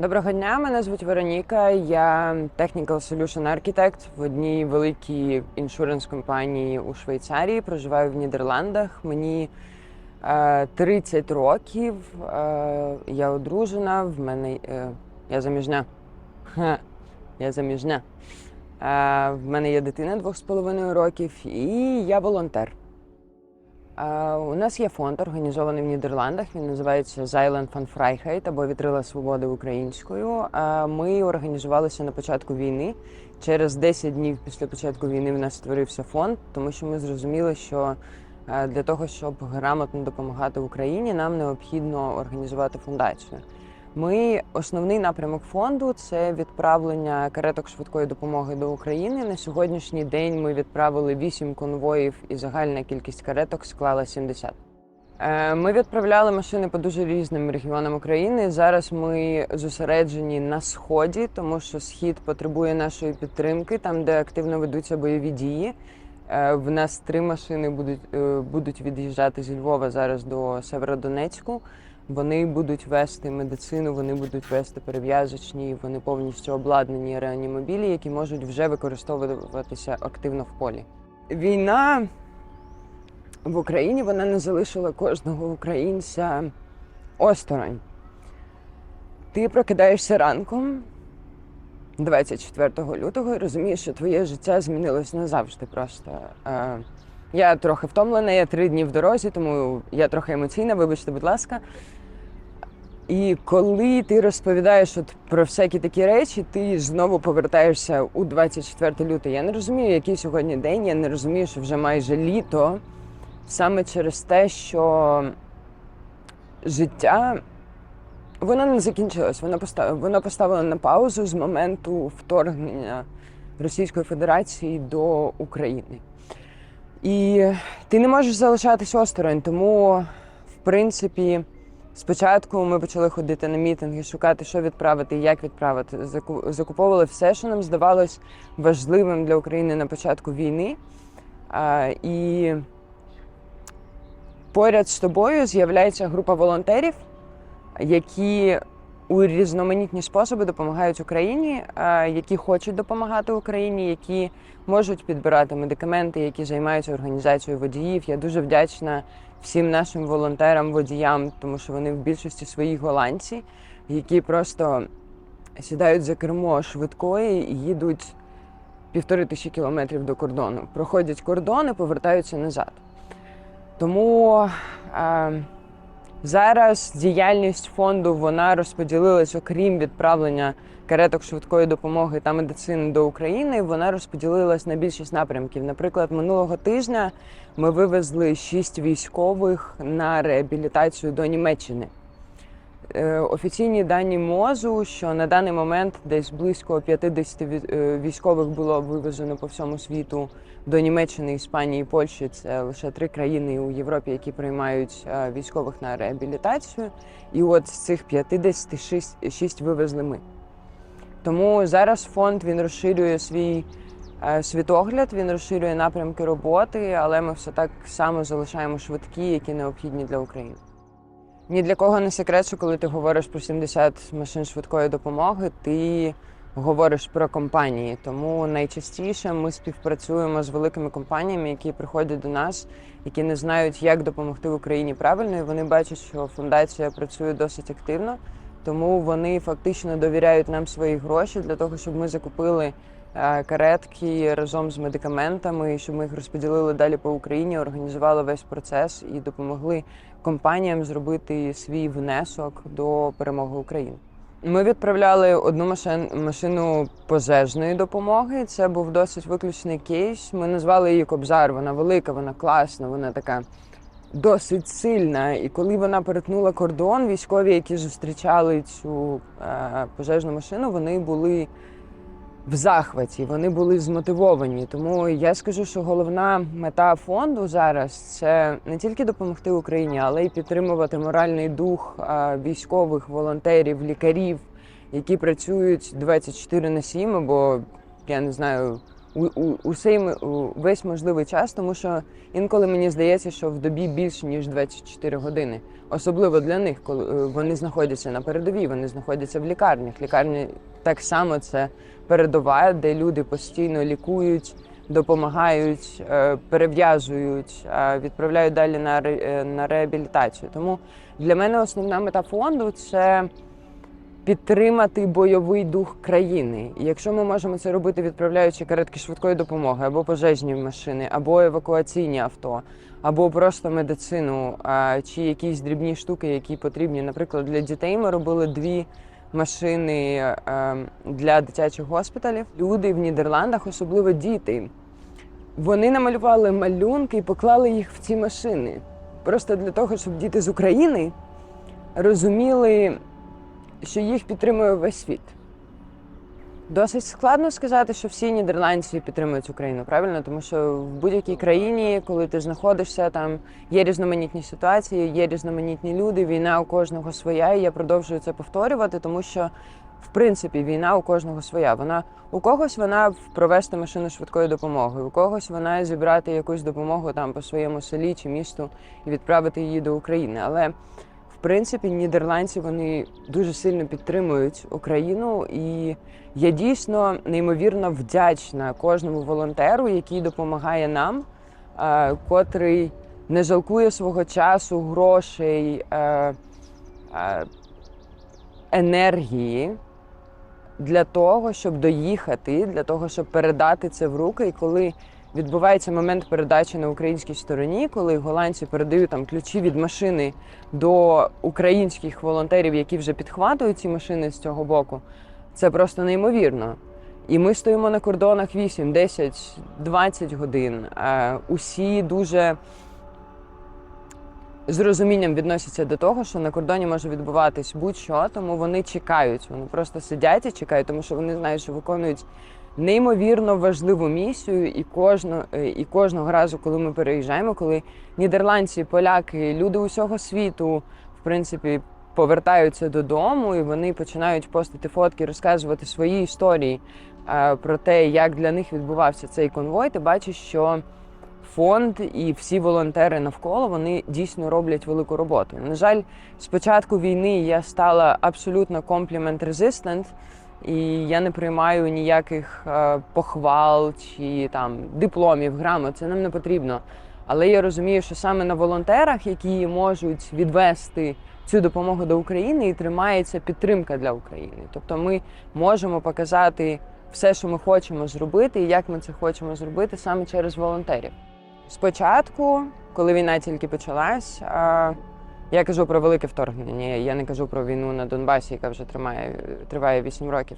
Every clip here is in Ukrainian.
Доброго дня, мене звуть Вероніка. Я Technical Solution Architect в одній великій іншуренс компанії у Швейцарії. Проживаю в Нідерландах. Мені е, 30 років. Е, я одружена. В мене е, я заміжня. Ха, я заміжня. Е, в мене є дитина двох з половиною років, і я волонтер. У нас є фонд, організований в Нідерландах. Він називається Zeiland van Vrijheid або Вітрила Свободи українською. Ми організувалися на початку війни. Через 10 днів після початку війни в нас створився фонд, тому що ми зрозуміли, що для того, щоб грамотно допомагати Україні, нам необхідно організувати фундацію. Ми основний напрямок фонду це відправлення кареток швидкої допомоги до України. На сьогоднішній день ми відправили 8 конвоїв, і загальна кількість кареток склала 70. Е, Ми відправляли машини по дуже різним регіонам України. Зараз ми зосереджені на сході, тому що схід потребує нашої підтримки, там де активно ведуться бойові дії. Е, В нас три машини будуть, е, будуть від'їжджати зі Львова зараз до Северодонецьку. Вони будуть вести медицину, вони будуть вести перев'язочні, вони повністю обладнані реанімобілі, які можуть вже використовуватися активно в полі. Війна в Україні вона не залишила кожного українця осторонь. Ти прокидаєшся ранком 24 лютого і розумієш, що твоє життя змінилось назавжди. Просто е, я трохи втомлена, я три дні в дорозі, тому я трохи емоційна, вибачте, будь ласка. І коли ти розповідаєш от про всякі такі речі, ти знову повертаєшся у 24 лютого. Я не розумію, який сьогодні день, я не розумію, що вже майже літо. Саме через те, що життя воно не закінчилось, воно поставило, воно поставило на паузу з моменту вторгнення Російської Федерації до України. І ти не можеш залишатись осторонь, тому, в принципі, спочатку ми почали ходити на мітинги, шукати, що відправити, як відправити. Закуповували все, що нам здавалось важливим для України на початку війни. І поряд з тобою з'являється група волонтерів, які у різноманітні способи допомагають Україні, які хочуть допомагати Україні, які можуть підбирати медикаменти, які займаються організацією водіїв. Я дуже вдячна всім нашим волонтерам, водіям, тому що вони в більшості своїй голландці, які просто сідають за кермо швидкої і їдуть півтори тисячі кілометрів до кордону. Проходять кордон і повертаються назад. Тому е, зараз діяльність фонду вона розподілилась, окрім відправлення кареток швидкої допомоги та медицини до України. Вона розподілилась на більшість напрямків. Наприклад, минулого тижня ми вивезли шість військових на реабілітацію до Німеччини. Е, Офіційні дані МОЗу, що на даний момент десь близько 50 ві- е, військових було вивезено по всьому світу до Німеччини, Іспанії, Польщі. Це лише три країни у Європі, які приймають е, військових на реабілітацію. І от з цих 56 шість вивезли ми. Тому зараз фонд він розширює свій е, світогляд, він розширює напрямки роботи, але ми все так само залишаємо швидкі, які необхідні для України. Ні для кого не секрет, що коли ти говориш про 70 машин швидкої допомоги, ти говориш про компанії. Тому найчастіше ми співпрацюємо з великими компаніями, які приходять до нас, які не знають, як допомогти Україні правильно, і вони бачать, що фундація працює досить активно. Тому вони фактично довіряють нам свої гроші для того, щоб ми закупили е, каретки разом з медикаментами, щоб ми їх розподілили далі по Україні, організували весь процес і допомогли компаніям зробити свій внесок до перемоги України. Ми відправляли одну машину пожежної допомоги. Це був досить виключний кейс. Ми назвали її Кобзар. Вона велика, вона класна, вона така досить сильна. І коли вона перетнула кордон, військові, які зустрічали цю е, пожежну машину, вони були в захваті, вони були змотивовані. Тому я скажу, що головна мета фонду зараз це не тільки допомогти Україні, але й підтримувати моральний дух е, військових, волонтерів, лікарів, які працюють 24 на 7, або я не знаю, у, у, усей, у- весь можливий час, тому що інколи мені здається, що в добі більше ніж 24 години. Особливо для них, коли е, вони знаходяться на передовій, вони знаходяться в лікарнях. Лікарні так само це передова, де люди постійно лікують, допомагають, е, перев'язують, відправляють далі на, е, на реабілітацію. Тому для мене основна мета фонду це підтримати бойовий дух країни. І якщо ми можемо це робити, відправляючи каретки швидкої допомоги, або пожежні машини, або евакуаційні авто, або просто медицину, чи якісь дрібні штуки, які потрібні. Наприклад, для дітей ми робили дві машини для дитячих госпіталів. Люди в Нідерландах, особливо діти, вони намалювали малюнки і поклали їх в ці машини. Просто для того, щоб діти з України розуміли, що їх підтримує весь світ. Досить складно сказати, що всі нідерландці підтримують Україну, правильно? Тому що в будь-якій країні, коли ти знаходишся, там є різноманітні ситуації, є різноманітні люди, війна у кожного своя, і я продовжую це повторювати, тому що в принципі війна у кожного своя. Вона у когось вона провести машину швидкої допомоги, у когось вона зібрати якусь допомогу там по своєму селі чи місту і відправити її до України. Але принципі, нідерландці вони дуже сильно підтримують Україну, і я дійсно неймовірно вдячна кожному волонтеру, який допомагає нам, е, котрий не жалкує свого часу, грошей, е, е, енергії для того, щоб доїхати, для того, щоб передати це в руки. І коли відбувається момент передачі на українській стороні, коли голландці передають там ключі від машини до українських волонтерів, які вже підхватують ці машини з цього боку, це просто неймовірно. І ми стоїмо на кордонах 8, 10, 20 годин. Е, Усі дуже з розумінням відносяться до того, що на кордоні може відбуватись будь-що, тому вони чекають. Вони просто сидять і чекають, тому що вони знають, що виконують неймовірно важливу місію. І кожно, е, і кожного разу, коли ми переїжджаємо, коли нідерландці, поляки, люди усього світу, в принципі, повертаються додому, і вони починають постити фотки, розказувати свої історії е, про те, як для них відбувався цей конвой. Ти бачиш, що фонд і всі волонтери навколо вони дійсно роблять велику роботу. На жаль, з початку війни я стала абсолютно комплімент резистент, і я не приймаю ніяких е, похвал чи там дипломів, грамот. Це нам не потрібно. Але я розумію, що саме на волонтерах, які можуть відвести цю допомогу до України, і тримається підтримка для України. Тобто, ми можемо показати все, що ми хочемо зробити, і як ми це хочемо зробити саме через волонтерів. Спочатку, коли війна тільки почалась, а, я кажу про велике вторгнення. Я не кажу про війну на Донбасі, яка вже тримає, триває 8 років.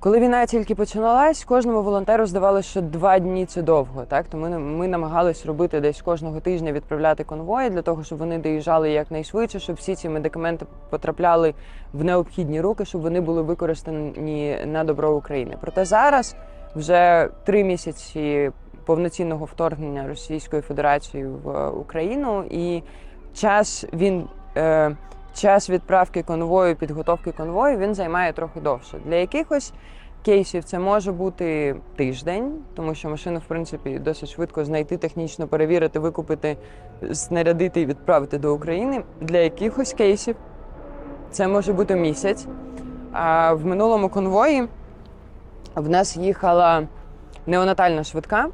Коли війна тільки починалась, кожному волонтеру здавалося, що два дні це довго. Так? Тому ми, намагались робити десь кожного тижня відправляти конвої для того, щоб вони доїжджали якнайшвидше, щоб всі ці медикаменти потрапляли в необхідні руки, щоб вони були використані на добро України. Проте зараз вже три місяці повноцінного вторгнення Російської Федерації в Україну, і час він. Е, час відправки конвою, підготовки конвою він займає трохи довше. Для якихось кейсів це може бути тиждень, тому що машину, в принципі, досить швидко знайти, технічно перевірити, викупити, снарядити і відправити до України. Для якихось кейсів це може бути місяць. А в минулому конвої в нас їхала неонатальна швидка.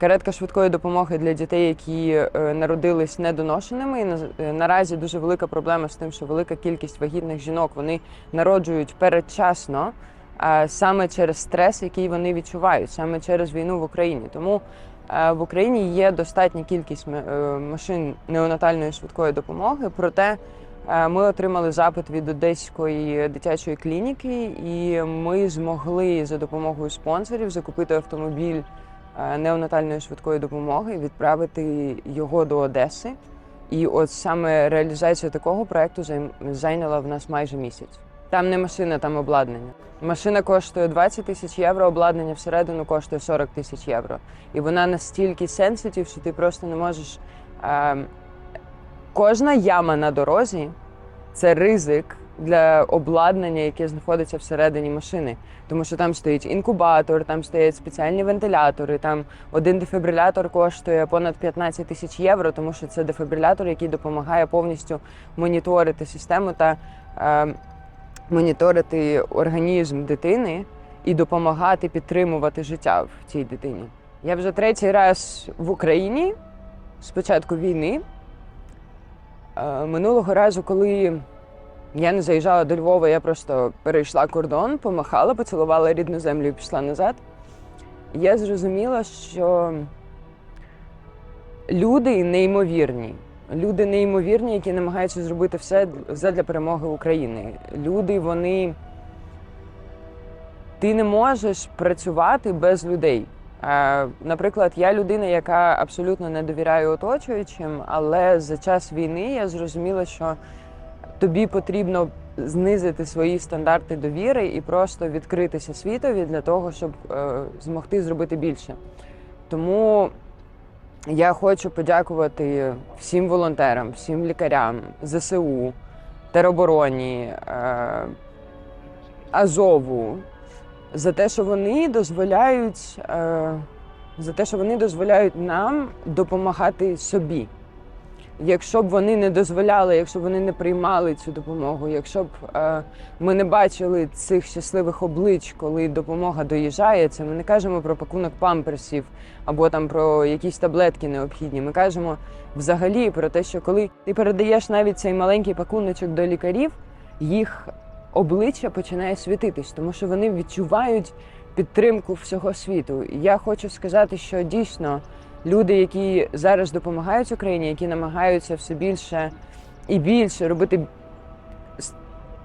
Каретка швидкої допомоги для дітей, які е, народились недоношеними. І е, наразі дуже велика проблема з тим, що велика кількість вагітних жінок вони народжують передчасно, саме через стрес, який вони відчувають, саме через війну в Україні. Тому е, в Україні є достатня кількість машин неонатальної швидкої допомоги. Проте ми отримали запит від одеської дитячої клініки, і ми змогли за допомогою спонсорів закупити автомобіль неонатальної швидкої допомоги, відправити його до Одеси. І от саме реалізація такого проекту зайняла в нас майже місяць. Там не машина, там обладнання. Машина коштує 20 тисяч євро, обладнання всередину коштує 40 тисяч євро. І вона настільки сенситив, що ти просто не можеш. Е, кожна яма на дорозі це ризик для обладнання, яке знаходиться всередині машини. Тому що там стоїть інкубатор, там стоять спеціальні вентилятори. Там один дефібрилятор коштує понад 15 тисяч євро, тому що це дефібрилятор, який допомагає повністю моніторити систему та е, моніторити організм дитини і допомагати підтримувати життя в цій дитині. Я вже третій раз в Україні з початку війни. Е, Минулого разу, коли я не заїжджала до Львова, я просто перейшла кордон, помахала, поцілувала рідну землю і пішла назад. Я зрозуміла, що люди неймовірні. Люди неймовірні, які намагаються зробити все для перемоги України. Люди, вони. Ти не можеш працювати без людей. Наприклад, я людина, яка абсолютно не довіряє оточуючим, але за час війни я зрозуміла, що тобі потрібно знизити свої стандарти довіри і просто відкритися світові для того, щоб е, змогти зробити більше. Тому я хочу подякувати всім волонтерам, всім лікарям, ЗСУ, теробороні, е, Азову за те, що вони дозволяють, е, за те, що вони дозволяють нам допомагати собі. Якщо б вони не дозволяли, якщо б вони не приймали цю допомогу, якщо б е, ми не бачили цих щасливих облич, коли допомога доїжджає, це ми не кажемо про пакунок памперсів або там про якісь таблетки необхідні. Ми кажемо взагалі про те, що коли ти передаєш навіть цей маленький пакуночок до лікарів, їх обличчя починає світитись, тому що вони відчувають підтримку всього світу. Я хочу сказати, що дійсно люди, які зараз допомагають Україні, які намагаються все більше і більше робити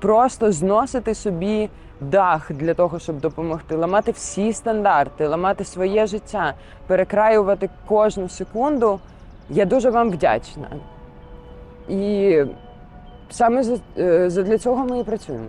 просто зносити собі дах для того, щоб допомогти, ламати всі стандарти, ламати своє життя, перекраювати кожну секунду. Я дуже вам вдячна. І саме за, е, задля цього ми і працюємо.